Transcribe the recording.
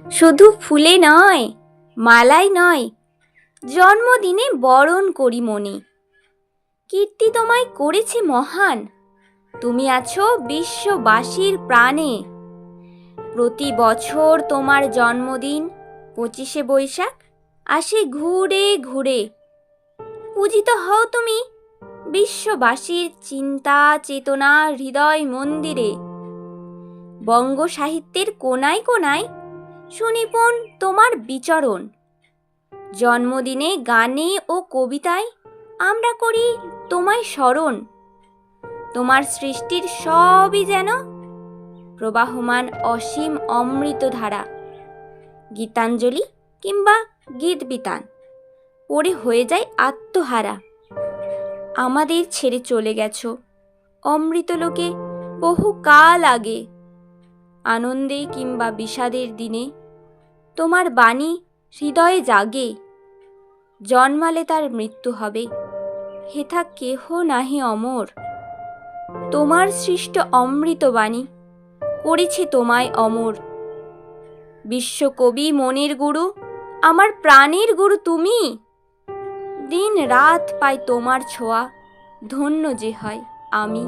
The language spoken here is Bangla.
শুধু ফুলে নয়, মালাই নয়, জন্মদিনে বরণ করি মনে কীর্তি তোমায় করেছে মহান, তুমি আছো বিশ্ববাসীর প্রাণে। প্রতি বছর তোমার জন্মদিন, পঁচিশে বৈশাখ, আসে ঘুরে ঘুরে। পূজিত হও তুমি বিশ্ববাসীর চিন্তা, চেতনা, হৃদয় মন্দিরে। বঙ্গ সাহিত্যের কোনায় কোনায় সুনিপুণ তোমার বিচরণ। জন্মদিনে গানে ও কবিতায় আমরা করি তোমায় স্মরণ। তোমার সৃষ্টির সবই যেন প্রবাহমান অসীম অমৃত ধারা গীতাঞ্জলি কিংবা গীত বিতান পড়ে হয়ে যায় আত্মহারা। আমাদের ছেড়ে চলে গেছো অমৃতলোকে বহু কাল আগে। আনন্দে কিংবা বিষাদের দিনে তোমার বাণী হৃদয়ে জাগে। জন্মালে তার মৃত্যু হবে। হেথা কেহ নাহি অমর। তোমার সৃষ্ট অমৃত বাণী করেছে তোমায় অমর। বিশ্বকবি মনের গুরু, আমার প্রাণের গুরু তুমি? দিন রাত পাই তোমার ছোঁয়া, ধন্য যে হয় আমি।